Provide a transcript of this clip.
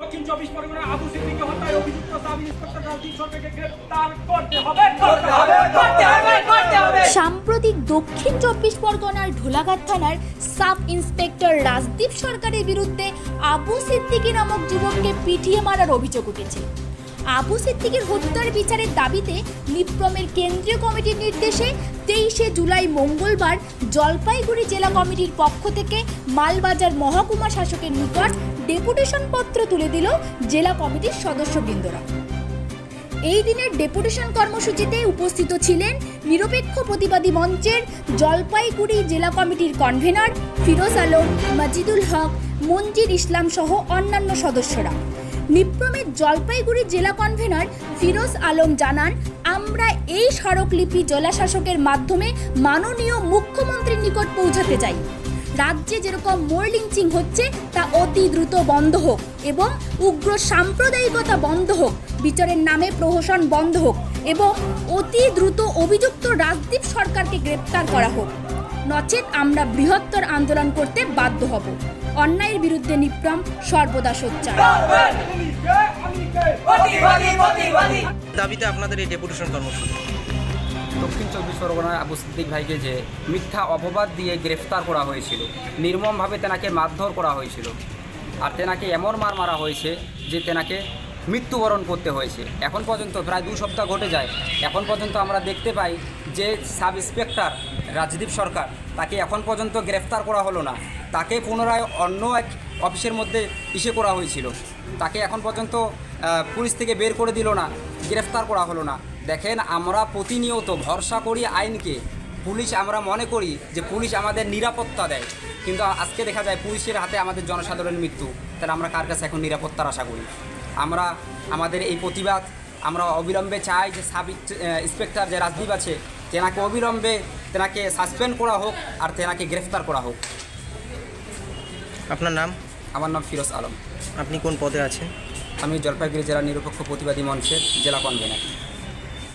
দক্ষিণ চব্বিশ পরগনা আবু হত্যায় অভিযুক্ত সাব ইন্সপেক্টর রাজদীপ সরকারকে করতে হবে করতে হবে। সাম্প্রতিক দক্ষিণ চব্বিশ পরগনার ঢোলাঘাট থানার সাব ইন্সপেক্টর রাজদীপ সরকারের বিরুদ্ধে আবু সিদ্দিকী নামক যুবককে পিটিয়ে মারার অভিযোগ উঠেছে। আবু সিদ্দিকীর হত্যার বিচারের দাবিতে নিপ্রমের কেন্দ্রীয় কমিটির নির্দেশে তেইশে জুলাই মঙ্গলবার জলপাইগুড়ি জেলা কমিটির পক্ষ থেকে মালবাজার মহকুমা শাসকের নিকট ডেপুটেশন পত্র তুলে দিল জেলা কমিটির সদস্যবৃন্দরা। এই দিনের ডেপুটেশন কর্মসূচিতে উপস্থিত ছিলেন নিরপেক্ষ প্রতিবাদী মঞ্চের জলপাইগুড়ি জেলা কমিটির কনভেনর ফিরোজ আলম, মাজিদুল হক, মঞ্জির ইসলাম সহ অন্যান্য সদস্যরা। নিপ্রমের জলপাইগুড়ি জেলা কনভেনর ফিরোজ আলম জানান আমরা এই স্মারকলিপি জেলাশাসকের মাধ্যমে মাননীয় মুখ্যমন্ত্রীর নিকট পৌঁছাতে চাই। রাজ্যে যেরকম মোর লিঞ্চিং হচ্ছে, তা অতি দ্রুত বন্ধ হোক এবং উগ্র সাম্প্রদায়িকতা বন্ধ হোক, বিচারের নামে প্রহসন বন্ধ হোক এবং অতি দ্রুত অভিযুক্ত রাজদীপ সরকারকে গ্রেপ্তার করা হোক। নচেত আমরা বৃহত্তর আন্দোলন করতে বাধ্য হব। অন্যায়ের বিরুদ্ধে নিপ্রম, সর্বদা সোচ্চার। দাবিতে আপনাদের এই ডেপুটেশন কর্মসূচি। দক্ষিণ চব্বিশ পরগনার আবু সিদ্দিক ভাইকে যে মিথ্যা অপবাদ দিয়ে গ্রেফতার করা হয়েছিল, নির্মমভাবে তেনাকে মারধর করা হয়েছিল, আর তেনাকে এমন মার মারা হয়েছে যে তেনাকে মৃত্যুবরণ করতে হয়েছে। এখন পর্যন্ত প্রায় দু সপ্তাহ ঘটে যায়। এখন পর্যন্ত আমরা দেখতে পাই যে সাব ইন্সপেক্টর রাজদীপ সরকার তাকে এখন পর্যন্ত গ্রেফতার করা হলো না। তাকে পুনরায় অন্য এক অফিসের মধ্যে ইসে করা হয়েছিল। তাকে এখন পর্যন্ত পুলিশ থেকে বের করে দিল না, গ্রেফতার করা হলো না। দেখেন, আমরা প্রতিনিয়ত ভরসা করি আইনকে। পুলিশ আমরা মনে করি যে পুলিশ আমাদের নিরাপত্তা দেয়। কিন্তু আজকে দেখা যায় পুলিশের হাতে আমাদের জনসাধারণের মৃত্যু। তাহলে আমরা কার কাছে এখন নিরাপত্তার আশা করি? আমরা আমাদের এই প্রতিবাদ, আমরা অবিলম্বে চাই যে সাব ইন্সপেক্টর যে রাজদীপ আছে, তেনাকে অবিলম্বে তেনাকে সাসপেন্ড করা হোক আর তেনাকে গ্রেফতার করা হোক। আপনার নাম? আমার নাম ফিরোজ আলম। আপনি কোন পদে আছেন? আমি জলপাইগুড়ি জেলা নিরপেক্ষ প্রতিবাদী মঞ্চের জেলা কনভেনার।